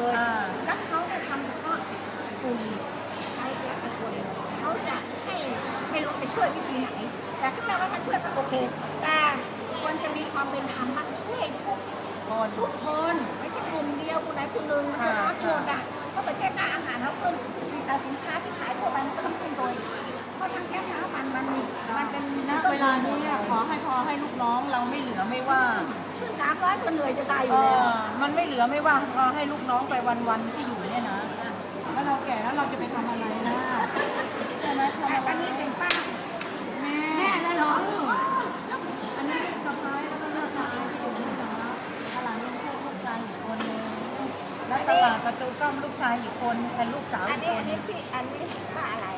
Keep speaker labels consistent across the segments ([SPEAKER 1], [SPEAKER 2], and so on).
[SPEAKER 1] เลย อ่
[SPEAKER 2] า
[SPEAKER 1] เขาจะทำเฉพาะกลุ่มใช้หลักตะกนเขาจะให้ไม่รู้จะช่วยวิธีไหน แต่ถ้าเจ้าว่าท่ช่วยก็โอเค แต่ควรจะมีความเป็นธรรมมากช่วยทุก
[SPEAKER 2] คน
[SPEAKER 1] ทุกคนไม่ใช่กลุ่มเดียวกลุ่มไหนกลุ่มหนึ่งมันจะร้อนโกรธอะเพราะประเทศหน้อาหารเขาขึ้นสินสินค้าที่ขายทั่วไปมันก็ต้องขึ้นโดยเพราะทางแก๊สน้ำมันมันมันเป็น
[SPEAKER 2] ณเวลานี้ขอให้พอให้ลูกน้องเราไม่เหลือไม่ว่า
[SPEAKER 1] ขึ้นสามร้อยคนเหนื่อยจะตายอ
[SPEAKER 2] เอยู่
[SPEAKER 1] แล้ว
[SPEAKER 2] อมันไม่เหลือไม่ว่าพอให้ลูกน้องไปวันๆที่อยู่เนี่ยนะ แล้วเราแก่แล้วเราจะไปทำอะไรนะใช่ไหมทำ
[SPEAKER 1] แต่
[SPEAKER 2] อะไร
[SPEAKER 1] ตอนนี้เป็นป้า
[SPEAKER 2] แม่
[SPEAKER 1] แม่เลยเหรอ
[SPEAKER 2] อันนี้สะพ้ายแล้วก็เลิกสะพ้ายที่อยู่ที่สาตลาดลุงโชคลูกชายอีกคนนึงแล้วตลาดประตูก้อมลูกชายอีกคนเป็นลูกสาว
[SPEAKER 1] อัน
[SPEAKER 2] อีก
[SPEAKER 1] นี้
[SPEAKER 2] ค
[SPEAKER 1] อัน
[SPEAKER 2] น
[SPEAKER 1] นี้พี่อันนี้ป้าอะไร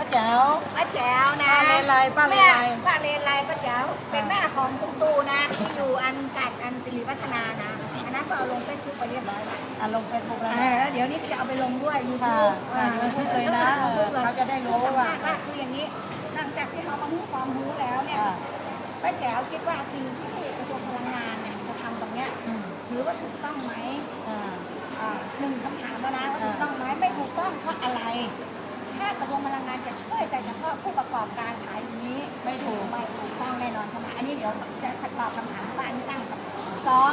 [SPEAKER 2] ป้าแจ๋ว
[SPEAKER 1] ป้าแจ๋วนะ
[SPEAKER 2] ป้าเลไลป้าเลไล
[SPEAKER 1] แม่ป้าเลนไลป้าแจ๋วเป็นแม่ของคุณตูนะ ที่อยู่อันกัดอันสิริวัฒนานะอันนั้นก็เอาลงเฟซบุ๊กไปเรียบร้อยแล้ว
[SPEAKER 2] อะลงเฟซบุ๊กแล้ว
[SPEAKER 1] เอ
[SPEAKER 2] นะ
[SPEAKER 1] อแล้วเดี๋ยวนี้จะเอาไปลงด้วยยู
[SPEAKER 2] ค่ะ
[SPEAKER 1] ทูบ
[SPEAKER 2] อ่า YouTube เลยนะเออเขาจะได้รู้
[SPEAKER 1] สัม
[SPEAKER 2] ว่า
[SPEAKER 1] ภษณ์ว่าคืออย่างนี้ หลังจากที่เขามารู้ความรู้แล้วเนี่ย
[SPEAKER 2] อ่า
[SPEAKER 1] ป้าแจ๋วคิดว่าสิ่งที่กระทรวงพลังงานเนี่ยจะทำตรงเนี้ย
[SPEAKER 2] อืม
[SPEAKER 1] ถือว่าถูกต้องไหม
[SPEAKER 2] อ่า
[SPEAKER 1] อ่าหนึ่งคำถามแล้วนะว่าถูกต้องไหมไม่ถูกต้องเพราะอะไร ถ้ากระทรวงพลังงานจะช่วยแต่เฉพาะผู้ประกอบการขายอย่างนี้
[SPEAKER 2] ไม่ถูก
[SPEAKER 1] ไม่ถูกต้องแน่นอนใช่ไหมอันนี้เดี๋ยวจะตอบคำถามที่บ้านที่ตั้งครับสอง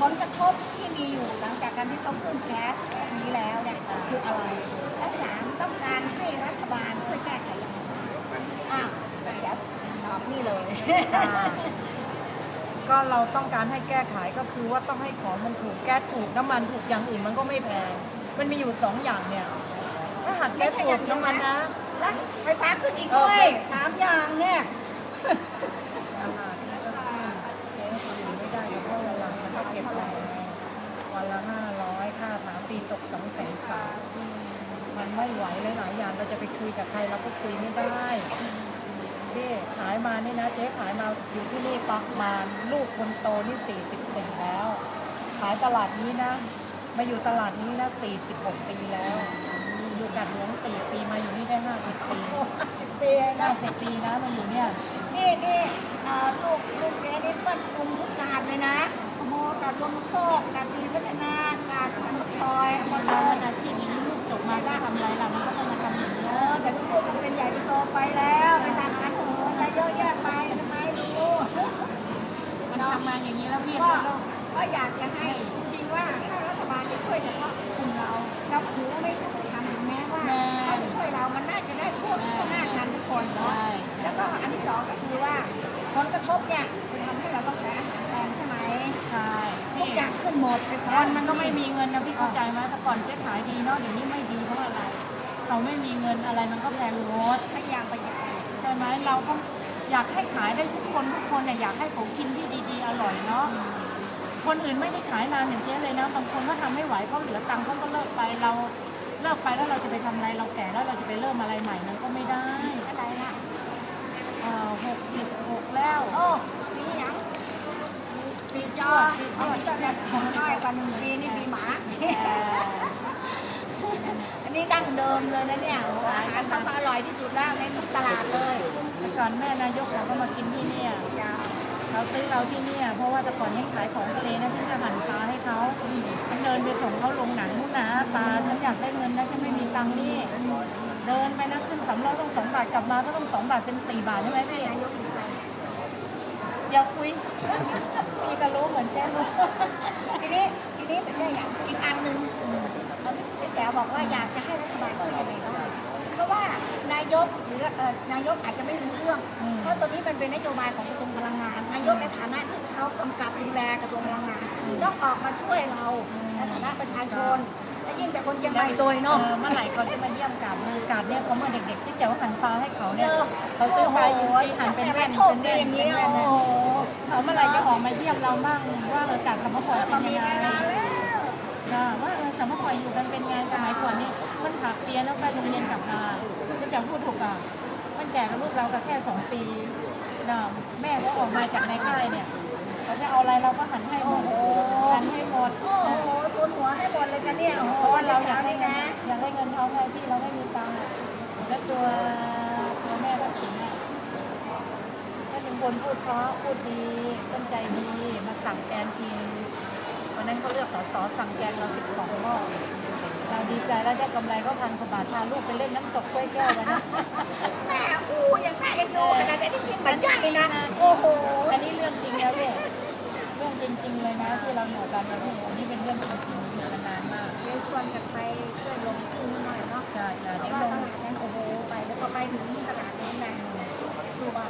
[SPEAKER 1] ผลกระทบที่มีอยู่หลังจากการที่เขาขึ้นแก๊สนี้แล้วเนี่ยคืออะไรและสามต้องการให้รัฐบาลช่วยแก้ไขยังไงอ้าวเดี๋ยวตอบนี่เลย
[SPEAKER 2] อ่าก็เราต้องการให้แก้ไขก็คือว่าต้องให้ของมันถูกแก๊สถูกน้ำมันถูกอย่างอื่นมันก็ไม่แพง มันมีอยู่สองอย่างเนี่ย ถ้าหากแก๊สถูกน้ำมันนะ
[SPEAKER 1] แล้วไฟฟ้าขึ้นอีกด้วยสามอย่างเนี่ย
[SPEAKER 2] ตลาดนี่ก็คือเจ๊ก็อยู่ไม่ได้เพราะเวลามันก็เก็บไปวันละห้าร้อยค่าถามปีตกสองแสนสามมันไม่ไหวเลยหลายอย่างเราจะไปคุยกับใครเราก็คุยไม่ได้พี่ขายมานี่นะเจ๊ขายมาอยู่ที่นี่ประมาณลูกคนโตนี่สี่สิบสี่แล้ว ขายตลาดนี้นะ มาอยู่ตลาดนี้นะสี่สิบหกปีแล้ว อยู่กัดหลวงสี่ปีมาอยู่นี่ได้ห้าสิบปี
[SPEAKER 1] เตีย
[SPEAKER 2] ห้า
[SPEAKER 1] นะ
[SPEAKER 2] สิบปีนะมาอยู่เนี่ย
[SPEAKER 1] นี่นี่เอ่อลูกลูกเจ๊นี่เปิ้ลคุมทุกการ คนเนาะ
[SPEAKER 2] ใช่
[SPEAKER 1] แล้วก็อันที่สองก็คือว่าผลกระทบเนี่ยจะทำให้เราต้องใช้อาหารแพงใช่ไหม
[SPEAKER 2] ใช่
[SPEAKER 1] ทุกอย่างขึ้นหมดไฟฟ้า
[SPEAKER 2] คนมันก็ไม่มีเงินนะพี่เข้าใจไหมแต่ก่อนเจ๊ขายดีเนาะเดี๋ยวนี้ไม่ดีเพราะอะไรเราไม่มีเงินอะไรมันก็แพงหมด
[SPEAKER 1] พยายามประหยัด
[SPEAKER 2] ใช่ไหมเราก็อยากให้ขายได้ทุกคนทุกคนเนี่ยอยากให้ของกินที่ดีๆ อร่อยเนาะคนอื่นไม่ได้ขายนานอย่างเจ๊เลยนะบางคนก็ทำไม่ไหวเขาเหลือตังค์เขาก็เลิกไปเราเลิกไปแล้วเราจะไปทำอะไรเราแก่แล้วเราจะ ไปเริ่มอะไรใหม่มันก็ไม่ได้
[SPEAKER 1] อะไรนะ
[SPEAKER 2] หกสิบหกแล้ว
[SPEAKER 1] โอ้ปีหยัง
[SPEAKER 2] ปีช
[SPEAKER 1] จ
[SPEAKER 2] อ
[SPEAKER 1] อ
[SPEAKER 2] ดปีช
[SPEAKER 1] เขา
[SPEAKER 2] อด
[SPEAKER 1] ชอบเนี่ยของน้อยกว่าหนึ่งปีนี่ปีหมา อันนี้ดั้งเดิมเลยนะเนี่ยโอ้โหอาหารเขาก็อร่อยที่สุดแล้วในทุกตลาดเลย
[SPEAKER 2] แต่ก่อนแม่นายกเขาก็มากินที่เนี่ย
[SPEAKER 1] จ้า
[SPEAKER 2] เขาซื้อเราที่เนี่ยเพราะว่าแต่ก่อนยังขายของทะเลนะฉันจะหั่นปลาให้เขาฉันเดินไปส่งเขาลงหนังนู่นนะตาฉันอยากได้เงินนะฉันไม่มีตังค์นี่เดินไปนะขึ้นสำล้อต้องสองบาทกลับมาก็ต้องสองบาทเป็นสี่บาทใช่ไหมพี่
[SPEAKER 1] อย่า
[SPEAKER 2] คุยพี่ก็รู้เหมือนแจ้รู้
[SPEAKER 1] ทีนี้ทีนี้เป็นอย่างอีกอันหนึ่งพี่แจ๋วบอกว่าอยากจะให้รัฐบาลช่วยยังไงบ้างเพราะว่า นายกหรือเอ่อนายกอาจจะไม่รู้เรื่อง
[SPEAKER 2] อืม
[SPEAKER 1] เพราะตัวนี้มันเป็นนโยบายของกระทรวงพลังงาน นายกในฐานะที่เขากำกับดูแลกระทรวงพลังงานต้องออกมาช่วยเราในฐานะประชาชนและยิ่งเป็นคนเชียงใหม่โดยเนาะ
[SPEAKER 2] เออเมื่อไหร่เขาจะมาเยี่ยมกาดมือกาดเนี่ยเขาเมื่อเด็กๆที่เจ๋วหั่นปลาให้เขาเนี่ย
[SPEAKER 1] เออ
[SPEAKER 2] เขาซื้อปลาอินทรีหั่นเป็น
[SPEAKER 1] แต่
[SPEAKER 2] แว่
[SPEAKER 1] ละ
[SPEAKER 2] น
[SPEAKER 1] โชคดีอย่างนี้
[SPEAKER 2] เป็น
[SPEAKER 1] โอ้
[SPEAKER 2] แว่น
[SPEAKER 1] โห
[SPEAKER 2] เขาเมื่อไหร่จะออกมาเยี่ยมเราบ้างว่าเออกาดสมพร
[SPEAKER 1] มา
[SPEAKER 2] เป็น
[SPEAKER 1] มี
[SPEAKER 2] ยังไง
[SPEAKER 1] เวลาแล้ว
[SPEAKER 2] นะว่าเออสมพรอยู่กันเป็นไงสมัยก่อนนี่ักเปียแล้วไปโรงเรียนกลับมาจะจะพูดถูกอะมันแก่กับลูกเราก็แค่สองปีนะแม่ก็ออกมาจากในค่ายเนี่ยเขาจะเอาอะไรเราก็หันให้หมดหันให้หมด
[SPEAKER 1] โอ้โหทุนหัวให้หมดเลยกันเนี่ยโอ้โห
[SPEAKER 2] เพราะว่าเราอยากได้เงินะอยากได้เงินเขาไงพี่เราไม่มีตังค์แล้วตัวตัวแม่ก็ถึงเนี่ยก็เป็นคนพูดเพราะพูดดีต้นใจดีมาสั่งแกนทีวันนั้นเขาเลือกสอสอสั่งแกนเราสิบสองรอบ เราดีใจแล้วได้กำไรก็พันกว่าบาทพาลูกไปเล่นน้ำตกกล้วยแก้ววันนะ
[SPEAKER 1] แหมอู้ยังน่าเอ็นดูขนาดนี้นจริงๆมันใช่นะ โอ้โห อัน
[SPEAKER 2] นี้เรื่องจริงแล้วเนี่ยเรื่องจริงๆเลยนะที่เราหยู่กันเนี่ยอันนี้เป็นเรื่องจริงๆมานานมาก
[SPEAKER 1] เดี๋ยวชวนกันไปช่วยลงทุนหน่อยเนาะ
[SPEAKER 2] ใช่ใช่ะ
[SPEAKER 1] ว่าตลาดนั้นโอ้โหไปแล้วก็ไปถึงตลาดนี้นะดูว่า